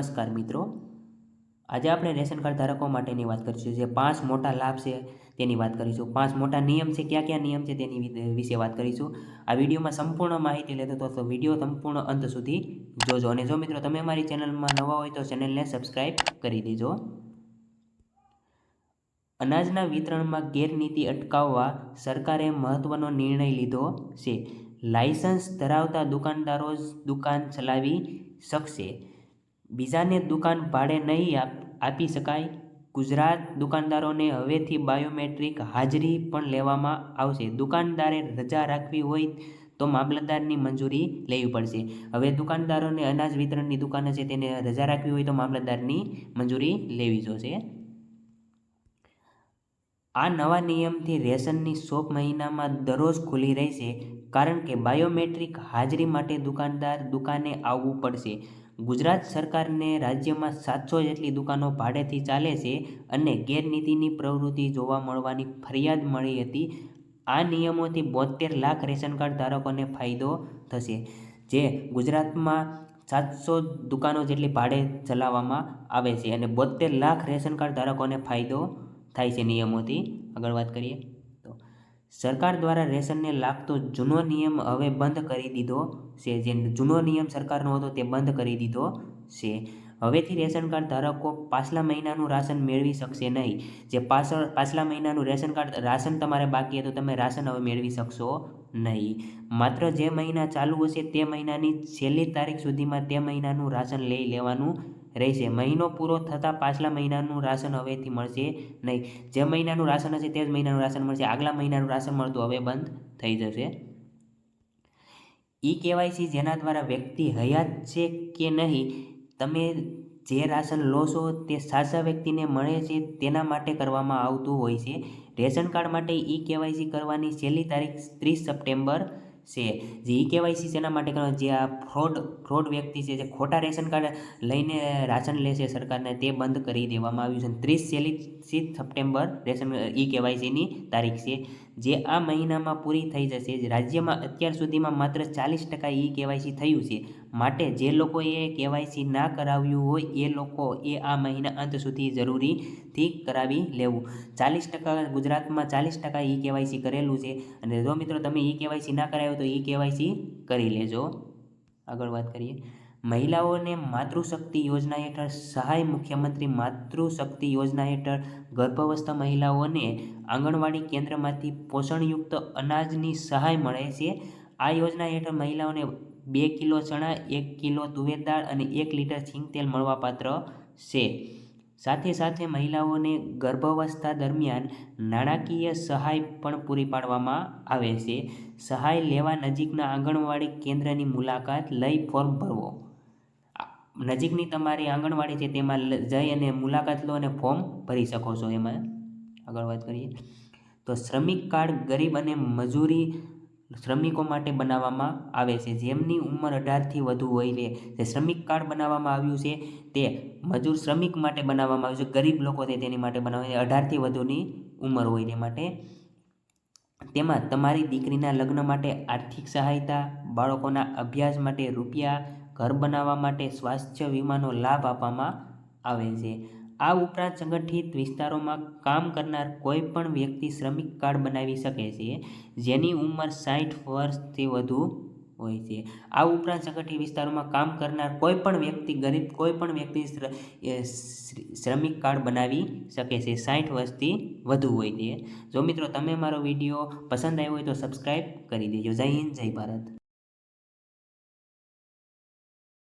નમસ્કાર મિત્રો. આજે આપણે રેશન કાર્ડ ધારકો માટેની વાત કરીશું. જે પાંચ મોટા લાભ છે તેની વાત કરીશું. પાંચ મોટા નિયમ છે, કયા કયા નિયમ છે તેની વિશે વાત કરીશું. આ વિડીયોમાં સંપૂર્ણ માહિતી લેતો તો વીડિયો સંપૂર્ણ અંત સુધી જોજો. અને જો મિત્રો તમે મારી ચેનલમાં નવા હોય તો ચેનલને સબસ્ક્રાઈબ કરી દેજો. અનાજના વિતરણમાં ગેરનીતિ અટકાવવા સરકારે મહત્વનો નિર્ણય લીધો છે. લાયસન્સ ધરાવતા દુકાનદારો દુકાન ચલાવી શકશે. બીજાને દુકાન ભાડે નહીં આપી શકાય. ગુજરાત દુકાનદારોને હવેથી બાયોમેટ્રિક હાજરી પણ લેવામાં આવશે. દુકાનદારે રજા રાખવી હોય તો મામલતદારની મંજૂરી લેવી પડશે. હવે દુકાનદારોને અનાજ વિતરણની દુકાન છે તેને રજા રાખવી હોય તો મામલતદારની મંજૂરી લેવી જોશે. આ નવા નિયમથી રેશનની શોપ મહિનામાં દરરોજ ખુલ્લી રહેશે, કારણ કે બાયોમેટ્રિક હાજરી માટે દુકાનદાર દુકાને આવવું પડશે. ગુજરાત સરકારને રાજ્યમાં સાતસો જેટલી દુકાનો ભાડેથી ચાલે છે અને ગેરનીતિની પ્રવૃત્તિ જોવા મળવાની ફરિયાદ મળી હતી. આ નિયમોથી બોતેર લાખ રેશન કાર્ડ ધારકોને ફાયદો થશે. જે ગુજરાતમાં સાતસો દુકાનો જેટલી ભાડે ચલાવવામાં આવે છે અને બોતેર લાખ રેશન કાર્ડ ધારકોને ફાયદો થાય છે નિયમોથી. આગળ વાત કરીએ. સરકાર દ્વારા રેશનને લાગતો જૂનો નિયમ હવે બંધ કરી દીધો છે. જે જૂનો નિયમ સરકારનો હતો તે બંધ કરી દીધો છે. હવેથી રેશન કાર્ડ ધારકો પાછલા મહિનાનું રાશન મેળવી શકશે નહીં. જે પાછળ, પાછલા મહિનાનું રેશન કાર્ડ, રાશન તમારે બાકી તો તમે રાશન હવે મેળવી શકશો. નહીં. માત્ર જે મહિના ચાલુ હશે તે મહિનાની છેલ્લી તારીખ સુધીમાં તે મહિનાનું રાશન લઈ લેવાનું રહેશે. મહિનો પૂરો થતાં પાછલા મહિનાનું રાશન હવેથી મળશે નહીં. જે મહિનાનું રાશન હશે તે જ મહિનાનું રાશન મળશે. આગલા મહિનાનું રાશન મળતું હવે બંધ થઈ જશે. ઈ કેવાયસી જેના દ્વારા વ્યક્તિ હયાત છે કે નહીં, તમે જે રાશન લો છો તે સાચા વ્યક્તિને મળે છે તેના માટે કરવામાં આવતું હોય છે. રેશન કાર્ડ માટે ઈ કેવાયસી કરવાની છેલ્લી તારીખ ત્રીસ સપ્ટેમ્બર છે. જે ઈ કેવાયસી શેના માટે કરવાનું? જે આ ફ્રોડ ફ્રોડ વ્યક્તિ છે, જે ખોટા રેશન કાર્ડ લઈને રાશન લે છે સરકારને તે બંધ કરી દેવામાં આવ્યું છે. ત્રીસ છેલ્લી સપ્ટેમ્બર રેશન, ઈ કેવાયસીની તારીખ છે. જે આ મહિનામાં પૂરી થઈ જશે રાજ્યમાં અત્યાર સુધીમાં માત્ર ચાલીસ ટકા ઈ કેવાયસી થયું છે, માટે જે લોકોએ કેવાયસી ના કરાવ્યું હોય, એ લોકો એ આ મહિના અંત સુધી જરૂરીથી કરાવી લેવું. ચાલીસ ટકા ગુજરાતમાં ચાલીસ ટકા ઈ કેવાયસી કરેલું છે, અને જો મિત્રો તમે ઈ કેવાયસી ના કરાવ્યું તો ઈ કેવાયસી કરી લેજો. આગળ વાત કરીએ. મહિલાઓને માતૃશક્તિ યોજના હેઠળ સહાય, મુખ્યમંત્રી માતૃશક્તિ યોજના હેઠળ ગર્ભવસ્થ મહિલાઓને આંગણવાડી કેન્દ્રમાંથી પોષણયુક્ત અનાજની સહાય મળે છે. આ યોજના હેઠળ મહિલાઓને બે કિલો ચણા, એક કિલો તુવેર દાળ અને એક લીટર સિંગ તેલ મળવાપાત્ર છે. સાથે સાથે મહિલાઓને ગર્ભાવસ્થા દરમિયાન નાણાકીય સહાય પણ પૂરી પાડવામાં આવે છે. સહાય લેવા નજીકના આંગણવાડી કેન્દ્રની મુલાકાત લઈ ફોર્મ ભરવો. નજીકની તમારી આંગણવાડી છે તેમાં જઈ અને મુલાકાત લો અને ફોર્મ ભરી શકો છો એમાં. આગળ વાત કરીએ. તો શ્રમિક કાર્ડ ગરીબ અને મજૂરી શ્રમિકો માટે બનાવવામાં આવે છે. જેમની ઉંમર અઢારથી વધુ હોય છે, જે શ્રમિક કાર્ડ બનાવવામાં આવ્યું છે, તે મજૂર શ્રમિક માટે બનાવવામાં આવ્યું છે, ગરીબ લોકો છે તેની માટે બનાવે અઢારથી વધુની ઉંમર હોય તે માટે. તેમાં તમારી દીકરીના લગ્ન માટે આર્થિક સહાયતા, બાળકોના અભ્યાસ માટે રૂપિયા ઘર બનાવવા માટે સ્વાસ્થ્ય વીમાનો લાભ આપવામાં આવે છે. આ ઉપરાંત સંગઠિત વિસ્તારોમાં કામ કરનાર કોઈ પણ વ્યક્તિ શ્રમિક કાર્ડ બનાવી શકે છે, જેની ઉંમર સાઠ વર્ષથી વધુ હોય છે. આ ઉપરાંત સંગઠિત વિસ્તારોમાં કામ કરનાર કોઈ પણ વ્યક્તિ, ગરીબ કોઈ પણ વ્યક્તિ શ્રમિક કાર્ડ બનાવી શકે છે સાઠ વર્ષથી વધુ હોય છે. જો મિત્રો તમે મારો વીડિયો પસંદ આવ્યો હોય તો સબસ્ક્રાઈબ કરી દેજો. જય હિન્દ, જય ભારત.